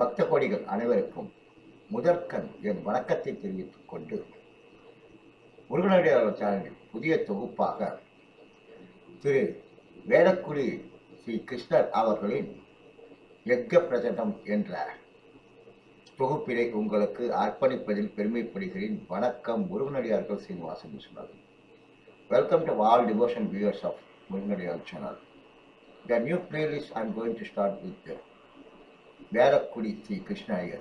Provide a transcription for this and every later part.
பக்த கோடிகள் அனைவருக்கும் முதற்கண் என் வணக்கத்தை தெரிவித்துக் கொண்டு முருகனடியாளர் சேனலில் புதிய தொகுப்பாக திரு வேடக்குடி ஸ்ரீ கிருஷ்ணர் அவர்களின் யக்க பிரசனம் என்ற தொகுப்பினை உங்களுக்கு அர்ப்பணிப்பதில் பெருமைப்படுகிறேன். வணக்கம் முருகனடியார்கள் Srinivasan Viswanathan welcome to all devotion viewers of Muruganadiyar channel the new playlist I'm going to start with the Verakudi Sri Krishna Iyer.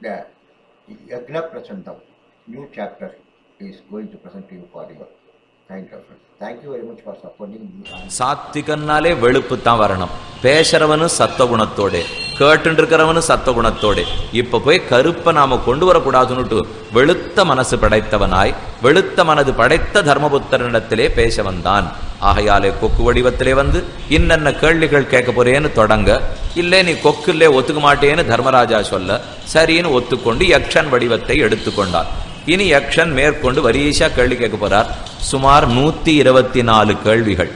The Yagna Prasantam, new chapter is going to present to you சாத்திகன்னாலே சாத்விகன்னாலே வெளுப்பு தான் வரணும். பேசுறவனும் சத்தகுணத்தோட கேட்டு இருக்கிறவனும் சத்தகுணத்தோட இப்ப போய் கருப்பை நாம கொண்டு வரக்கூடாதுன்னுட்டு வெளுத்த மனசு படைத்தவனாய் வெளுத்த மனது படைத்த தர்மபுத்திரனிடத்திலே பேச வந்தான். ஆகையாலே கொக்கு வடிவத்திலே வந்து இன்னென்ன கேள்விகள் கேட்க போறேன்னு தொடங்க. இல்லை நீ கொக்குல்லே ஒத்துக்க மாட்டேன்னு தர்மராஜா சொல்ல சரின்னு ஒத்துக்கொண்டு யக்ஷன் வடிவத்தை எடுத்துக்கொண்டார். இனி யக்ஷன் மேற்கொண்டு வரிசா கேள்வி கேட்க போறார். சுமார் நூத்தி இருபத்தி நாலு கேள்விகள்.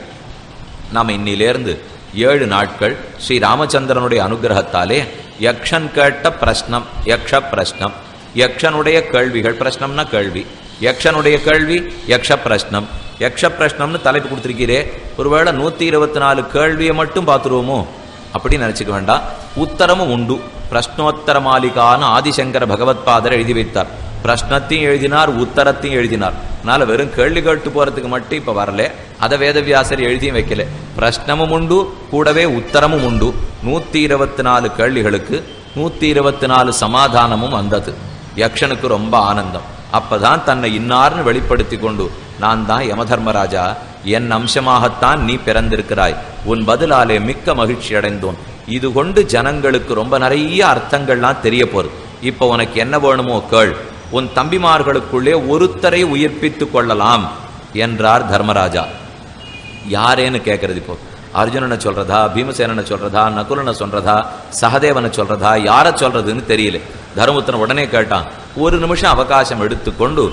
நாம் இன்னிலேருந்து ஏழு நாட்கள் ஸ்ரீ ராமச்சந்திரனுடைய அனுகிரகத்தாலே யக்ஷன் கேட்ட பிரஷ்னம் யக்ஷ பிரஷ்னம் யக்ஷனுடைய கேள்விகள் பிரஷ்னம்னா கேள்வி யக்ஷனுடைய கேள்வி யக்ஷ பிரஷ்னம் யக்ஷ பிரஷ்னம்னு தலைப்பு கொடுத்துருக்கிறே ஒருவேளை நூத்தி இருபத்தி நாலு கேள்வியை மட்டும் பார்த்துருவோமோ? அப்படின்னு நினைச்சுக்க வேண்டாம். உத்தரமும் உண்டு. பிரஷ்னோத்தர மாளிகான்னு ஆதிசங்கர பகவத்பாதர் எழுதி வைத்தார். பிரஷ்னத்தையும் எழுதினார் உத்தரத்தையும் எழுதினார். அதனால வெறும் கேள்வி கேட்டு போறதுக்கு மட்டும் இப்ப வரல. அதை வேதவியாசர் எழுதியும் வைக்கல. பிரஷ்னமும் உண்டு கூடவே உத்தரமும் உண்டு. நூத்தி இருபத்தி நாலு கேள்விகளுக்கு நூத்தி இருபத்தி நாலு சமாதானமும் வந்தது. யக்ஷனுக்கு ரொம்ப ஆனந்தம். அப்பதான் தன்னை இன்னார்னு வெளிப்படுத்தி கொண்டு நான் தான் யமதர்மராஜா. என் அம்சமாகத்தான் நீ பிறந்திருக்கிறாய். உன் பதிலாலே மிக்க மகிழ்ச்சி அடைந்தோம். இது கொண்டு ஜனங்களுக்கு ரொம்ப நிறைய அர்த்தங்கள்லாம் தெரிய போகுது. இப்ப உனக்கு என்ன வேணுமோ கேள். உன் தம்பிமார்களுக்குள்ளே ஒருத்தரை உயிர்ப்பித்துக் கொள்ளலாம் என்றார் தர்மராஜா. யாரேன்னு கேட்கறது இப்போ? அர்ஜுனனை சொல்றதா பீமசேனனை சொல்றதா நகுலனை சொல்றதா சகதேவனை சொல்றதா யாரை சொல்றதுன்னு தெரியல. தர்மபுத்திரன் உடனே கேட்டான் ஒரு நிமிஷம் அவகாசம் எடுத்துக்கொண்டு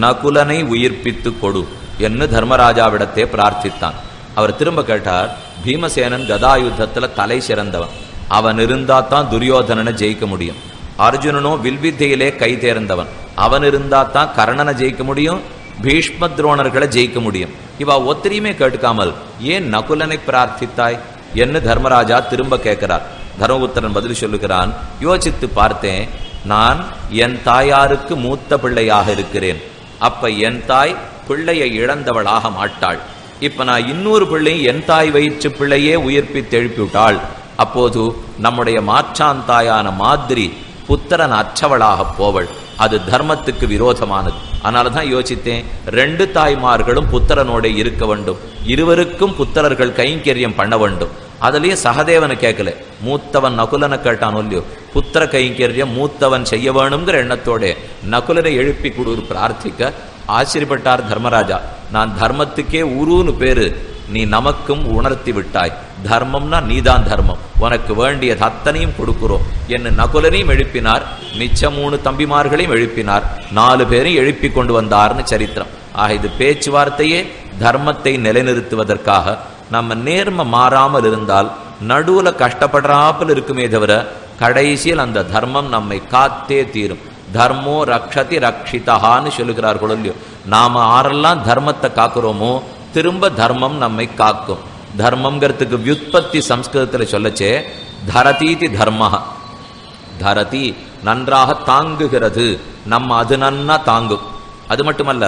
நகுலனை உயிர்ப்பித்து கொடு என்று தர்மராஜாவிடத்தே பிரார்த்தித்தான். அவர் திரும்ப கேட்டார் பீமசேனன் கதாயுத்தத்தில் தலை சிறந்தவன். அவன் இருந்தால் தான் துரியோதனனை ஜெயிக்க முடியும். அர்ஜுனனோ வில்வித்தையிலே கை தேர்ந்தவன். அவன் இருந்தா தான் கர்ணனை ஜெயிக்க முடியும் பீஷ்ம துரோணர்களை ஜெயிக்க முடியும். இவா ஒத்திரியுமே கேட்காமல் ஏன் நகுலனை பிரார்த்தித்தாய்? என்று தர்மராஜா திரும்ப கேட்கிறார். தர்மபுத்திரன் பதில் சொல்லுகிறான் யோசித்து பார்த்தேன் நான் என் தாயாருக்கு மூத்த பிள்ளையாக இருக்கிறேன். அப்ப என் தாய் பிள்ளையை இழந்தவளாக மாட்டாள். இப்ப நான் இன்னொரு பிள்ளையும் என் தாய் வயிற்று பிள்ளையே உயிர்ப்பித்து எழுப்பிவிட்டாள். அப்போது நம்முடைய மாற்றான் தாயான மாதிரி புத்திரன் அற்றவளாக போவள். அது தர்மத்துக்கு விரோதமானது. அதனால தான் யோசித்தேன் ரெண்டு தாய்மார்களும் புத்திரனோட இருக்க வேண்டும். இருவருக்கும் புத்திரர்கள் கைங்கரியம் பண்ண வேண்டும். அதுலேயும் சகதேவனை கேட்கல மூத்தவன் நகுலனை கேட்டான் இல்லையோ புத்திர கைங்கரியம் மூத்தவன் செய்ய வேணுங்கிற எண்ணத்தோட நகுலனை எழுப்பி கொடு பிரார்த்திக்க ஆச்சரியப்பட்டார் தர்மராஜா. நான் தர்மத்துக்கே உருன்னு பேரு நீ நமக்கும் உணர்த்தி விட்டாய். தர்மம்னா நீதான் தர்மம். உனக்கு வேண்டியது அத்தனையும் கொடுக்கிறோம். என்ன நகுலனையும் எழுப்பினார் மிச்ச மூணு தம்பிமார்களையும் எழுப்பினார் நாலு பேரையும் எழுப்பி கொண்டு வந்தார்னு சரித்திரம். ஆக இது பேச்சுவார்த்தையே தர்மத்தை நிலைநிறுத்துவதற்காக. நம்ம நேர்ம மாறாமல் இருந்தால் நடுவுல கஷ்டப்படுறாப்பில் இருக்குமே தவிர கடைசியில் அந்த தர்மம் நம்மை காத்தே தீரும். தர்மோ ரக்ஷதி ரக்ஷிதஹான்னு சொல்லுகிறார்களோ இல்லையோ. நாம ஆரெல்லாம் தர்மத்தை காக்குறோமோ திரும்ப தர்மம் நம்மை காக்கும். தர்மம்ங்கிறதுக்கு வியுற்பத்தி சம்ஸ்கிருதத்தில் சொல்லச்சே தரதீதி தர்ம தரதி நன்றாக தாங்குகிறது. நம்ம அது நன்னா தாங்கும். அது மட்டுமல்ல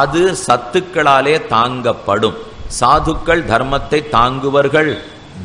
அது சத்துக்களாலே தாங்கப்படும். சாதுக்கள் தர்மத்தை தாங்குவர்கள்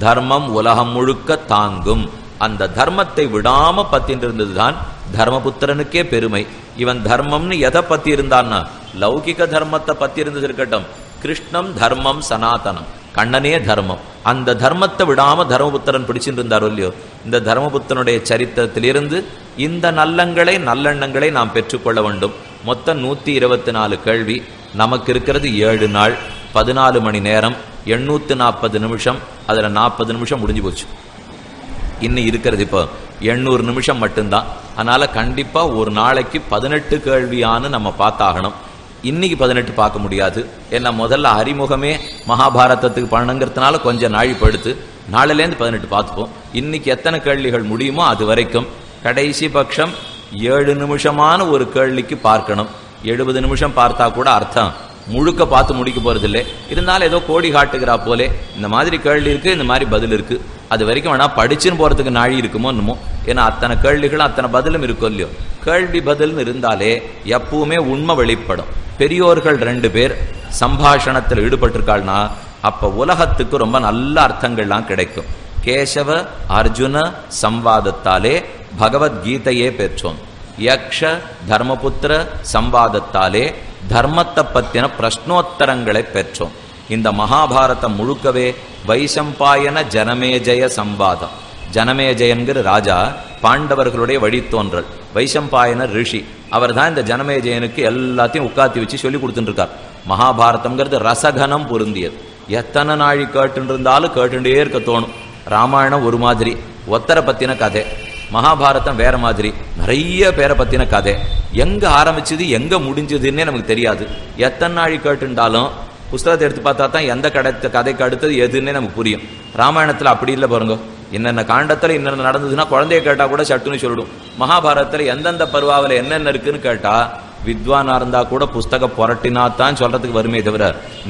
தர்மம் உலகம் முழுக்க தாங்கும். அந்த தர்மத்தை விடாம பத்தின்றிருந்ததுதான் தர்மபுத்திரனுக்கே பெருமை. இவன் தர்மம்னு எதை பத்தி இருந்தான்னா லௌகிக தர்மத்தை பத்தி இருந்தது இருக்கட்டும் கிருஷ்ணம் தர்மம் சனாதனம். கண்ணனே தர்மம். அந்த தர்மத்தை விடாம தர்மபுத்திரன் பிடிச்சிட்டு இருந்தாரோ இல்லையோ? இந்த தர்மபுத்தனுடைய சரித்திரத்திலிருந்து இந்த நல்லங்களை நல்லெண்ணங்களை நாம் பெற்றுக்கொள்ள வேண்டும். மொத்தம் நூத்தி இருபத்தி நாலு கேள்வி. நமக்கு இருக்கிறது ஏழு நாள் பதினாலு மணி நேரம் எண்ணூத்தி நாற்பது நிமிஷம் அதுல நாற்பது நிமிஷம் முடிஞ்சு போச்சு. இன்னும் இருக்கிறது இப்போ எண்ணூறு நிமிஷம் மட்டும்தான். அதனால கண்டிப்பா ஒரு நாளைக்கு பதினெட்டு கேள்வியான்னு நம்ம பார்த்தாகணும். இன்னைக்கு பதினெட்டு பார்க்க முடியாது. ஏன்னா முதல்ல அறிமுகமே மகாபாரதத்துக்கு பண்ணணுங்கிறதுனால கொஞ்சம் நாழி படுத்து நாளிலேருந்து பதினெட்டு பார்த்துப்போம். இன்னைக்கு எத்தனை கேள்விகள் முடியுமோ அது வரைக்கும் கடைசி பட்சம் ஏழு நிமிஷமான ஒரு கேள்விக்கு பார்க்கணும். எழுபது நிமிஷம் பார்த்தா கூட அர்த்தம். முழுக்க பார்த்து முடிக்க போறதில்லை. இருந்தாலும் ஏதோ கோடி காட்டுகிறா போலே. இந்த மாதிரி கேள்வி இருக்கு இந்த மாதிரி பதில் இருக்கு. அது வரைக்கும் வேணா படிச்சுன்னு போறதுக்கு நாழி இருக்குமோ என்னமோ. ஏன்னா அத்தனை கேள்விகளும் அத்தனை பதிலும் இருக்கும் இல்லையோ. கேள்வி பதில்னு இருந்தாலே எப்பவுமே உண்மை வெளிப்படும். பெரியோர்கள் ரெண்டு பேர் சம்பாஷணத்தில் ஈடுபட்டிருக்காள்னா அப்ப உலகத்துக்கு ரொம்ப நல்ல அர்த்தங்கள்லாம் கிடைக்கும். கேசவ அர்ஜுன சம்வாதத்தாலே பகவத்கீதையே பெற்றோம். யக்ஷ தர்மபுத்திர சம்வாதத்தாலே தர்மத்தை பத்தின பிரஷ்னோத்தரங்களை பெற்றோம். இந்த மகாபாரதம் முழுக்கவே வைசம்பாயன ஜனமேஜய சம்வாதம். ஜனமேஜயன்கிற ராஜா பாண்டவர்களுடைய வழித்தோன்றல். வைசம்பாயன ரிஷி. அவர் தான் இந்த ஜனமேஜயனுக்கு எல்லாத்தையும் உட்காத்தி வச்சு சொல்லி கொடுத்துட்டு இருக்கார் மகாபாரதம்ங்கிறது ரசகனம் பொருந்தியது. எத்தனை நாழி கேட்டுருந்தாலும் கேட்டுட்டே இருக்க தோணும். ராமாயணம் ஒரு மாதிரி ஒத்தரை பத்தின கதை. மகாபாரதம் வேற மாதிரி நிறைய பேரை பத்தின கதை. எங்க ஆரம்பிச்சது எங்க முடிஞ்சதுன்னே நமக்கு தெரியாது. எத்தனை நாழி கேட்டுண்டாலும் புஸ்தகத்தை எடுத்து பார்த்தா தான் எந்த கடத்த கதைக்கு அடுத்தது எதுன்னே நமக்கு புரியும். ராமாயணத்தில் அப்படி இல்லை பாருங்க. என்னென்ன காண்டத்தில் என்னென்ன நடந்ததுன்னா குழந்தைய கேட்டால் கூட சட்டுன்னு சொல்லிடும். மகாபாரதத்தில் எந்தெந்த பருவாவில் என்னென்ன இருக்குன்னு கேட்டால் வித்வானாக இருந்தால் கூட புஸ்தக புரட்டினா தான் சொல்கிறதுக்கு வருமே தவிர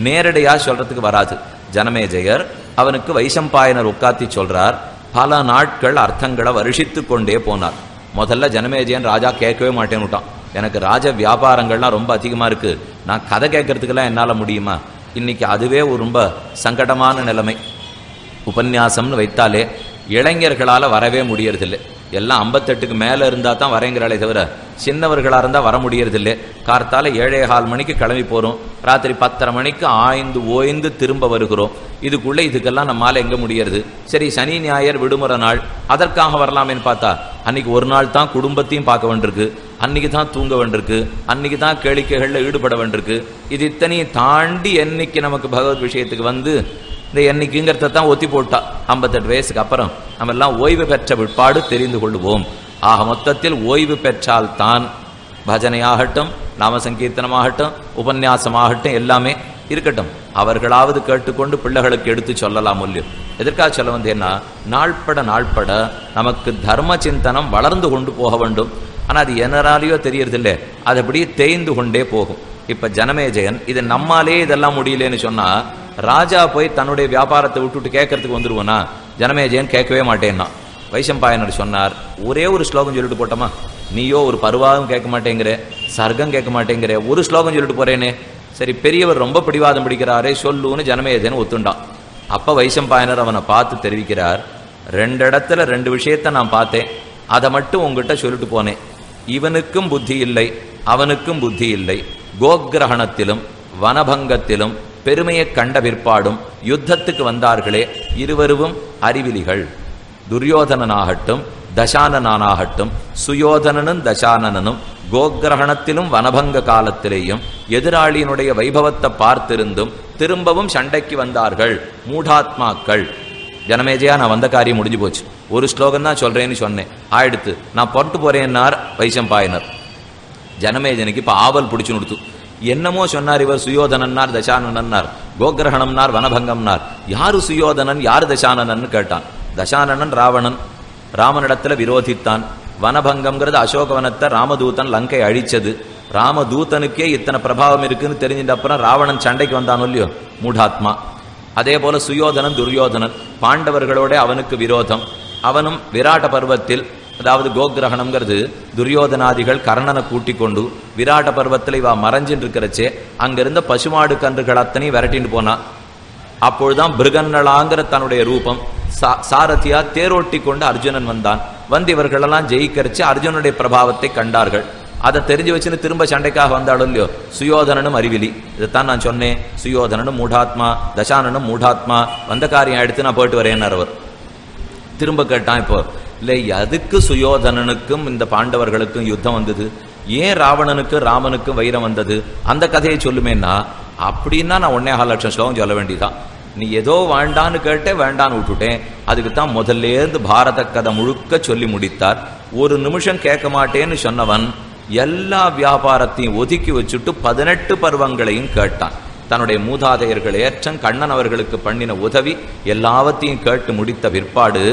நேரடியாக சொல்கிறதுக்கு வராது. ஜனமேஜயர் அவனுக்கு வைசம்பாயனர் உட்காத்தி சொல்கிறார் பல நாட்கள் அர்த்தங்களை வருஷித்து கொண்டே போனார். முதல்ல ஜனமேஜயன் ராஜா கேட்கவே மாட்டேன்னு விட்டான் எனக்கு ராஜ வியாபாரங்கள்லாம் ரொம்ப அதிகமாக இருக்குது நான் கதை கேட்கறதுக்கெல்லாம் என்னால் முடியுமா? இன்னைக்கு அதுவே ஒரு ரொம்ப சங்கடமான நிலைமை. உபன்யாசம்னு வைத்தாலே இளைஞர்களால் வரவே முடியறதில்லை. எல்லாம் ஐம்பத்தெட்டுக்கு மேலே இருந்தால் தான் வரேங்கிறாளே தவிர சின்னவர்களாக இருந்தால் வர முடியறதில்லை. கார்த்தால ஏழே கால் மணிக்கு கிளம்பி போகிறோம் ராத்திரி பத்தரை மணிக்கு ஆய்ந்து ஓய்ந்து திரும்ப வருகிறோம். இதுக்குள்ளே இதுக்கெல்லாம் நம்மால் எங்கே முடியறது? சரி சனி ஞாயிறு விடுமுறை நாள். அதற்காக வரலாமேன்னு பார்த்தா அன்னைக்கு ஒரு நாள் தான் குடும்பத்தையும் பார்க்க வேண்டியிருக்கு அன்னைக்கு தான் தூங்க வேண்டியிருக்கு அன்னைக்கு தான் கேளிக்கைகளில் ஈடுபட வேண்டியிருக்கு இது இத்தனையும் தாண்டி என்னைக்கு நமக்கு பகவத் விஷயத்துக்கு வந்து இந்த என்னைக்குங்கிறத தான் ஒத்தி போட்டா. ஐம்பத்தெட்டு வயசுக்கு அப்புறம் நம்ம எல்லாம் ஓய்வு பெற்ற பிற்பாடு தெரிந்து கொள்வோம். ஆக மொத்தத்தில் ஓய்வு பெற்றால் தான் பஜனையாகட்டும் நாம சங்கீர்த்தனமாகட்டும் உபன்யாசமாகட்டும் எல்லாமே இருக்கட்டும். அவர்களாவது கேட்டுக்கொண்டு பிள்ளைகளுக்கு எடுத்து சொல்லலாம் முல்லியும் எதற்காக சொல்ல வந்தேன்னா நாள்பட நாள்பட நமக்கு தர்ம சிந்தனம் வளர்ந்து கொண்டு போக வேண்டும். ஆனால் அது எதனாலேயோ தெரியறதில்லை. அது அப்படியே தேய்ந்து கொண்டே போகும். இப்போ ஜனமேஜயன் இது நம்மாலே இதெல்லாம் முடியலன்னு சொன்னால் ராஜா போய் தன்னுடைய வியாபாரத்தை விட்டுட்டு கேட்கறதுக்கு வந்துருவனா ஜனமேஜயன் கேட்கவே மாட்டேன்னா. வைசம்பாயனர் சொன்னார் ஒரே ஒரு ஸ்லோகம் சொல்லிட்டு போட்டோமா? நீயோ ஒரு பருவாகம் கேட்க மாட்டேங்கிற சர்க்கம் கேட்க மாட்டேங்கிற ஒரு ஸ்லோகம் சொல்லிட்டு போறேனே. சரி பெரியவர் ரொம்ப பிடிவாதம் பிடிக்கிறாரே சொல்லுன்னு ஜனமேஜன் ஒத்துண்டான். அப்ப வைசம்பாயனர் அவனை பார்த்து தெரிவிக்கிறார் ரெண்டு இடத்துல ரெண்டு விஷயத்த நான் பார்த்தேன் அதை மட்டும் உங்ககிட்ட சொல்லிட்டு போனேன். இவனுக்கும் புத்தி இல்லை அவனுக்கும் புத்தி இல்லை. கோக்கிரகணத்திலும் வனபங்கத்திலும் பெருமையை கண்ட பிற்பாடும் யுத்தத்துக்கு வந்தார்களே இருவரும் அறிவிலிகள். துரியோதனனாகட்டும் தசானனானாகட்டும் சுயோதனனும் தசானனனும் கோக்கிரகணத்திலும் வனபங்க காலத்திலேயும் எதிராளியினுடைய வைபவத்தை பார்த்திருந்தும் திரும்பவும் சண்டைக்கு வந்தார்கள் மூடாத்மாக்கள். ஜனமேஜையா நான் வந்த காரியம் முடிஞ்சு போச்சு. ஒரு ஸ்லோகம் தான் சொல்றேன்னு சொன்னேன். ஆயிடுத்து. நான் பொட்டு போறேன்னார் வைசம்பாயினர். ஜனமேஜனுக்கு இப்போ ஆவல் பிடிச்சு கொடுத்து. என்னமோ சொன்னார் இவர் சுயோதனன்னார் தசானனன்னார் கோகிரகணம்னார் வனபங்கம்னார். யாரு சுயோதனன் யாரு தசானனன் கேட்டான். தசானனன் ராவணன் ராமனிடத்துல விரோதித்தான். வனபங்கம்ங்கிறது அசோகவனத்தை ராமதூதன் லங்கை அழிச்சது. ராமதூதனுக்கே இத்தனை பிரபாவம் இருக்குன்னு தெரிஞ்சிட்ட அப்புறம் ராவணன் சண்டைக்கு வந்தானோ இல்லையோ? மூடாத்மா. அதே போல சுயோதனன் துரியோதனன் பாண்டவர்களோட அவனுக்கு விரோதம். அவனும் விராட்ட பருவத்தில் அதாவது கோகிரகணம்ங்கிறது துரியோதனாதிகள் கர்ணனை கூட்டி கொண்டு விராட்ட பருவத்தில் இவா மறைஞ்சின்னு இருக்கிறச்சே அங்கிருந்த பசுமாடு கன்றுகள் அத்தனை விரட்டின்னு போனான் அப்பொழுதுதான் பிருகன்னலாங்கிற தன்னுடைய ரூபம் சா- சாரதியா தேரோட்டி கொண்டு அர்ஜுனன் வந்தான். வந்து இவர்களெல்லாம் ஜெயிக்கரிச்சு அர்ஜுனுடைய பிரபாவத்தை கண்டார்கள். அதை தெரிஞ்சு வச்சுன்னு திரும்ப சண்டைக்காக வந்தாலும் இல்லையோ? சுயோதனனும் அறிவிலி. இதைத்தான் நான் சொன்னேன். சுயோதனனும் மூடாத்மா தசானனும் மூடாத்மா வந்த காரியம் எடுத்து நான் போயிட்டு வரேன்னார் அவர். திரும்ப கேட்டான் இப்போ இல்லை எதுக்கு சுயோதனனுக்கும் இந்த பாண்டவர்களுக்கும் யுத்தம் வந்தது? ஏன் ராவணனுக்கும் ராமனுக்கும் வைரம் வந்தது? அந்த கதையை சொல்லுமேன்னா அப்படின்னா நான் ஒன்னே கால் லட்சம் ஸ்லோகம் சொல்ல வேண்டியதான் நீ ஏதோ வேண்டான்னு கேட்டே வேண்டான்னு விட்டுட்டேன். அதுக்கு தான் முதல்ல இருந்து பாரத கதை முழுக்க சொல்லி முடித்தார். ஒரு நிமிஷம் கேட்க மாட்டேன்னு சொன்னவன் எல்லா வியாபாரத்தையும் ஒதுக்கி வச்சுட்டு பதினெட்டு பருவங்களையும் கேட்டான். தன்னுடைய மூதாதையர்கள் ஏற்றம் கண்ணன் அவர்களுக்கு பண்ணின உதவி எல்லாவற்றையும் கேட்டு முடித்த பிற்பாடு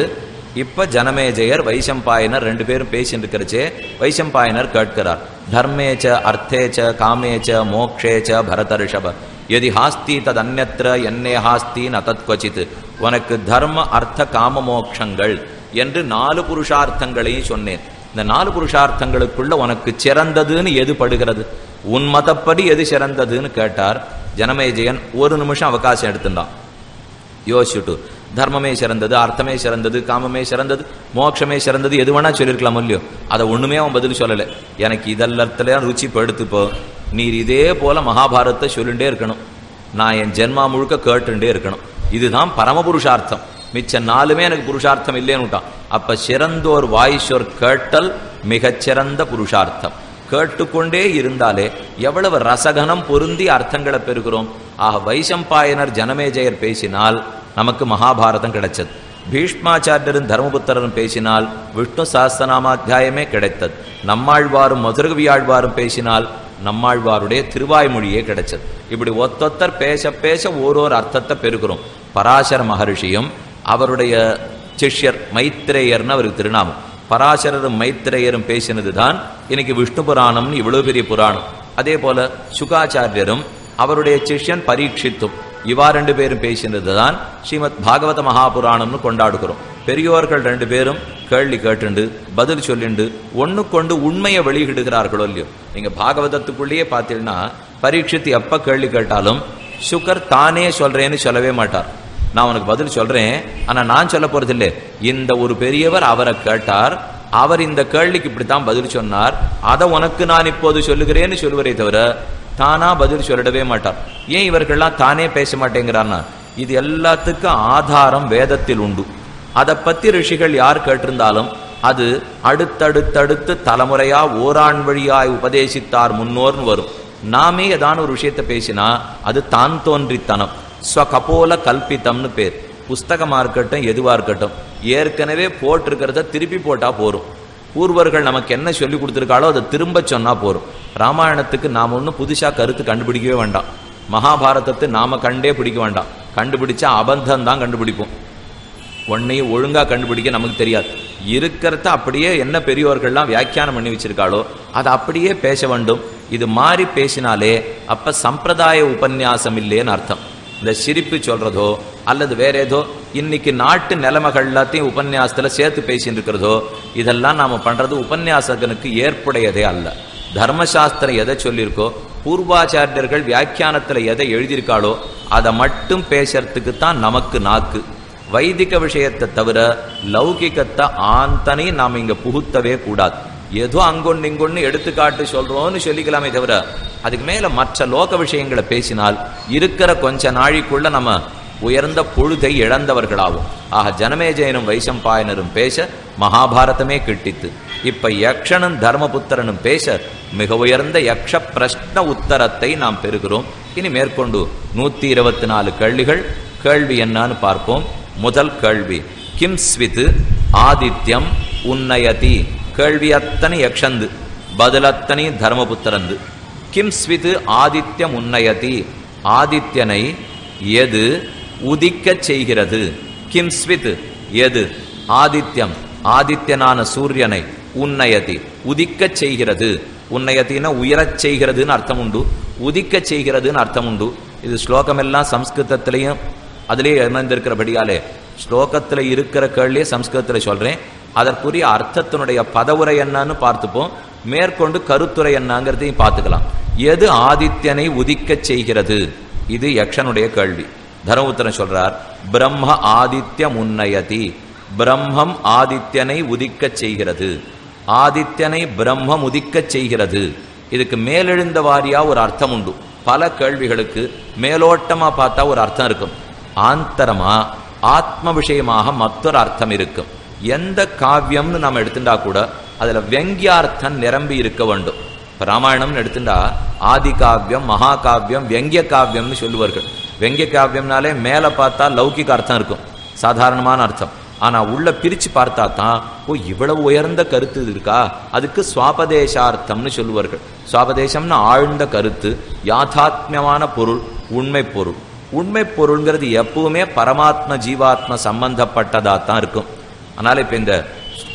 இப்ப ஜனமேஜயர் வைசம்பாயனர் ரெண்டு பேரும் பேசிட்டு இருக்கிறச்சே வைசம்பாயனர் கேட்கிறார் தர்மேச்ச அர்த்தேச்ச காமேச்ச மோக்ஷேச்ச பரதர்ஷப எதி ஹாஸ்தி தத் அந்நத்திர என்னே ஹாஸ்தி ந தத் உனக்கு தர்ம அர்த்த காம மோக்ஷங்கள் என்று நாலு புருஷார்த்தங்களையும் சொன்னேன். இந்த நாலு புருஷார்த்தங்களுக்குள்ள உனக்கு சிறந்ததுன்னு எது படுகிறது? உன் மதப்படி எது சிறந்ததுன்னு கேட்டார். ஜனமேஜயன் ஒரு நிமிஷம் அவகாசம் எடுத்துட்டான். யோசிச்சுட்டு தர்மமே சிறந்தது அர்த்தமே சிறந்தது காமமே சிறந்தது மோட்சமே சிறந்தது எது வேணா சொல்லியிருக்கலாம் இல்லையோ? அதை ஒன்றுமே அவன் பதில் சொல்லலை. எனக்கு இதெல்லாத்துல ருச்சி படுத்துப்போ நீர் இதே போல மகாபாரத்தை சொல்லிகிட்டே இருக்கணும். நான் என் ஜென்மா முழுக்க கேட்டுண்டே இருக்கணும். இதுதான் பரமபுருஷார்த்தம். மிச்ச நாலுமே எனக்கு புருஷார்த்தம் இல்லைன்னு விட்டான். அப்ப சிறந்தோர் வாய்ஸ்வர் கேட்டல் மிகச்சிறந்த புருஷார்த்தம். கேட்டுக்கொண்டே இருந்தாலே எவ்வளவு ரசகனம் பொருந்தி அர்த்தங்களை பெறுகிறோம். ஆக வைசம்பாயனர் ஜனமேஜயர் பேசினால் நமக்கு மகாபாரதம் கிடைச்சது. பீஷ்மாச்சாரியரும் தர்மபுத்திரரும் பேசினால் விஷ்ணு சாஸ்திரநாமாத்தியாயமே கிடைத்தது. நம்மாழ்வாரும் மதுரகவியாழ்வாரும் பேசினால் நம்மாழ்வாருடைய திருவாய்மொழியே கிடைச்சது. இப்படி ஒத்தொத்தர் பேச பேச ஓரோரு அர்த்தத்தை பெறுகிறோம். பராசர மகர்ஷியும் அவருடைய சிஷ்யர் மைத்ரேயர்னு அவருக்கு திருநாமம். பராசரரும் மைத்ரேயரும் பேசினது தான் இன்னைக்கு விஷ்ணு புராணம்னு இவ்வளவு பெரிய புராணம். அதே போல சுகாச்சாரியரும் அவருடைய சிஷ்யன் பரீட்சித்தும் இவா ரெண்டு பேரும் பேசினது தான் ஸ்ரீமத் பாகவத மகாபுராணம்னு கொண்டாடுகிறோம். பெரியோர்கள் ரெண்டு பேரும் கேள்வி கேட்டுண்டு பதில் சொல்லிண்டு ஒண்ணுக்கொண்டு உண்மையை வெளியிடுகிறார்களோ இல்லையோ? நீங்க பாகவதத்துக்குள்ளேயே பார்த்தீங்கன்னா பரீட்சித்து எப்ப கேள்வி கேட்டாலும் சுகர் தானே சொல்றேன்னு சொல்லவே மாட்டார். நான் உனக்கு பதில் சொல்றேன் ஆனா நான் சொல்ல போறது இல்லை இந்த ஒரு பெரியவர் அவரை கேட்டார். அவர் இந்த கேள்விக்கு இப்படித்தான் பதில் சொன்னார். அதை உனக்கு நான் இப்போது சொல்லுகிறேன்னு சொல்லுவரே தவிர தானா பதில் சொல்லிடவே மாட்டார். ஏன் இவர்கள்லாம் தானே பேச மாட்டேங்கிறார்னா இது எல்லாத்துக்கும் ஆதாரம் வேதத்தில் உண்டு. அதை பத்தி ரிஷிகள் யார் கேட்டிருந்தாலும் அது அடுத்தடுத்தடுத்து தலைமுறையா ஓராண் வழியாய் உபதேசித்தார் முன்னோர்னு வரும். நாமே ஏதான ஒரு விஷயத்தை பேசினா அது தான் தோன்றித்தனம். ஸ்வகபோல கல்பித்தம்னு பேர். புஸ்தகமா இருக்கட்டும் எதுவா இருக்கட்டும் ஏற்கனவே போட்டிருக்கிறத திருப்பி போட்டா போரும். பூர்வர்கள் நமக்கு என்ன சொல்லி கொடுத்துருக்காளோ அதை திரும்ப சொன்னால் போரும். ராமாயணத்துக்கு நாம் ஒன்றும் புதுசாக கருத்து கண்டுபிடிக்கவே வேண்டாம். மகாபாரதத்தை நாம கண்டே பிடிக்க வேண்டாம். கண்டுபிடிச்சா அபந்தம் தான் கண்டுபிடிப்போம். ஒன்னையும் ஒழுங்காக கண்டுபிடிக்க நமக்கு தெரியாது. இருக்கிறத அப்படியே என்ன பெரியோர்கள்லாம் வியாக்கியானம் பண்ணி வச்சிருக்காளோ அதை அப்படியே பேச வேண்டும். இது மாறி பேசினாலே அப்போ சம்பிரதாய உபன்யாசம் இல்லைன்னு அர்த்தம். இந்த சிரிப்பு சொல்கிறதோ அல்லது வேற ஏதோ இன்னைக்கு நாட்டு நிலைமைகள் எல்லாத்தையும் உபன்யாசத்துல சேர்த்து பேசிட்டு இருக்கிறதோ இதெல்லாம் நாம பண்றது உபன்யாசகனுக்கு ஏற்புடையதே அல்ல. தர்மசாஸ்திரம் எதை சொல்லியிருக்கோ பூர்வாச்சாரியர்கள் வியாக்கியானத்துல எதை எழுதியிருக்காளோ அதை மட்டும் பேசுறதுக்கு தான் நமக்கு நாக்கு. வைதிக விஷயத்தை தவிர லௌகிகத்தை ஆந்தனையும் நாம் இங்க புகுத்தவே கூடாது. ஏதோ அங்கொன்னு இங்கொன்னு எடுத்துக்காட்டு சொல்றோம்னு சொல்லிக்கலாமே தவிர அதுக்கு மேல மற்ற லோக விஷயங்களை பேசினால் இருக்கிற கொஞ்ச நாழிக்குள்ள நம்ம உயர்ந்த பொழுதை இழந்தவர்களாகும் ஆக ஜனமேஜயனும் வைசம்பாயனரும் பேச மகாபாரதமே கிட்டித்து. இப்ப யக்ஷனும் தர்மபுத்திரனும் பேச மிக உயர்ந்த யக்ஷ பிரஷ்ன உத்தரத்தை நாம் பெறுகிறோம். இனி மேற்கொண்டு நூத்தி இருபத்தி நாலு கேள்விகள். கேள்வி என்னன்னு பார்ப்போம். முதல் கேள்வி கிம் ஸ்வித் ஆதித்யம் உன்னயதி? கேள்வி அத்தனை யக்ஷந்து பதிலத்தனை தர்மபுத்திரந்து. கிம் ஸ்வித் ஆதித்யம் உன்னயதி? ஆதித்யனை எது உதிக்கச் செய்கிறது. கிம்ஸ்வித் எது? ஆதித்யம். ஆதித்யனான சூரியனை உன்னயதி. உதிக்கச் செய்கிறது. உன்னயத்தின உயரச் செய்கிறதுன்னு அர்த்தம் உண்டு உதிக்கச் செய்கிறதுன்னு அர்த்தம் உண்டு இது ஸ்லோகமெல்லாம் சம்ஸ்கிருதத்திலையும் அதிலே இணைந்திருக்கிறபடியாலே ஸ்லோகத்தில் இருக்கிற கேள்வியே சம்ஸ்கிருதத்தில் சொல்றேன். அதற்குரிய அர்த்தத்தினுடைய பதவுரை என்னன்னு பார்த்துப்போம். மேற்கொண்டு கருத்துரை என்னங்கிறதையும் பார்த்துக்கலாம். எது ஆதித்யனை உதிக்கச் செய்கிறது? இது யக்ஷனுடைய கேள்வி. தர்மபுத்திரன் சொல்றார் பிரம்ம ஆதித்ய முன்னயதி பிரம்மம் ஆதித்யனை உதிக்கச் செய்கிறது. ஆதித்யனை பிரம்மம் உதிக்கச் செய்கிறது. இதுக்கு மேலெழுந்த வாரியா ஒரு அர்த்தம் உண்டு. பல கேள்விகளுக்கு மேலோட்டமா பார்த்தா ஒரு அர்த்தம் இருக்கும். ஆந்தரமா ஆத்ம விஷயமாக மற்றொரு அர்த்தம் இருக்கும். எந்த காவியம்னு நம்ம எடுத்துட்டா கூட அதுல வெங்கியார்த்தம் நிரம்பி இருக்க வேண்டும். இப்ப ராமாயணம்னு எடுத்துட்டா ஆதி காவியம் மகா காவியம் வெங்கிய காவியம்னு சொல்லுவார்கள். வெங்க காவியம்னாலே மேலே பார்த்தா லௌகிக அர்த்தம் இருக்கும். சாதாரணமான அர்த்தம். ஆனால் உள்ள பிரிச்சு பார்த்தா தான் ஓ இவ்வளவு உயர்ந்த கருத்து இருக்கா? அதுக்கு சுவாபதேசார்த்தம்னு சொல்லுவார்கள். சுவாபதேசம்னு ஆழ்ந்த கருத்து யாதாத்மியமான பொருள் உண்மை பொருள். உண்மை பொருள்ங்கிறது எப்பவுமே பரமாத்ம ஜீவாத்ம சம்பந்தப்பட்டதா தான் இருக்கும். அதனால் இப்போ இந்த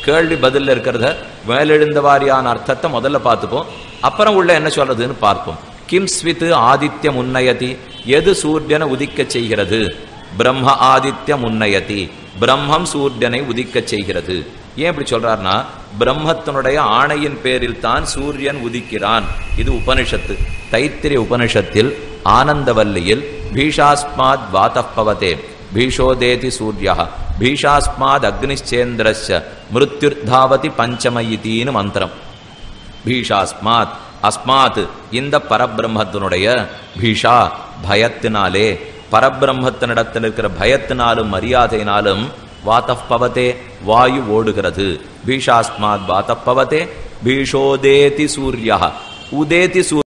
கேள்வி பதிலில் இருக்கிறத மேலெழுந்த வாரியான அர்த்தத்தை முதல்ல பார்த்துப்போம். அப்புறம் உள்ள என்ன சொல்றதுன்னு பார்ப்போம். கிம் ஸ்வித் ஆதித்யம் உன்னயதி எது சூரியனை உதிக்கச் செய்கிறது? பிரம்ம ஆதித்யம் உன்னயதி. பிரம்மம் சூரியனை உதிக்கச் செய்கிறது. ஏன் இப்படி சொல்றாருன்னா பிரம்மத்தினுடைய ஆணையின் பேரில் தான் சூரியன் உதிக்கிறான். இது உபனிஷத்து. தைத்திரிய உபனிஷத்தில் ஆனந்தவல்லியில் பீஷாஸ்மாத் வாத்தப்பவதே பீஷோதேதி சூர்யா பீஷாஸ்மாத் அக்னிச்சேந்திரஸ்ய மிருத்யுர்தாவதி பஞ்சமயித்தின்னு மந்திரம். பீஷாஸ்மாத். அஸ்மாத். இந்த பரபிரம்மத்தினுடைய பீஷா. பயத்தினாலே பரபிரம்மத்தினிடத்தில் இருக்கிற பயத்தினாலும் மரியாதையினாலும் வாத்தப்பவத்தே வாயு ஓடுகிறது. பீஷாஸ்மாத் வாத்தப்பவத்தே பீஷோதேதி சூர்யா உதேதி சூர்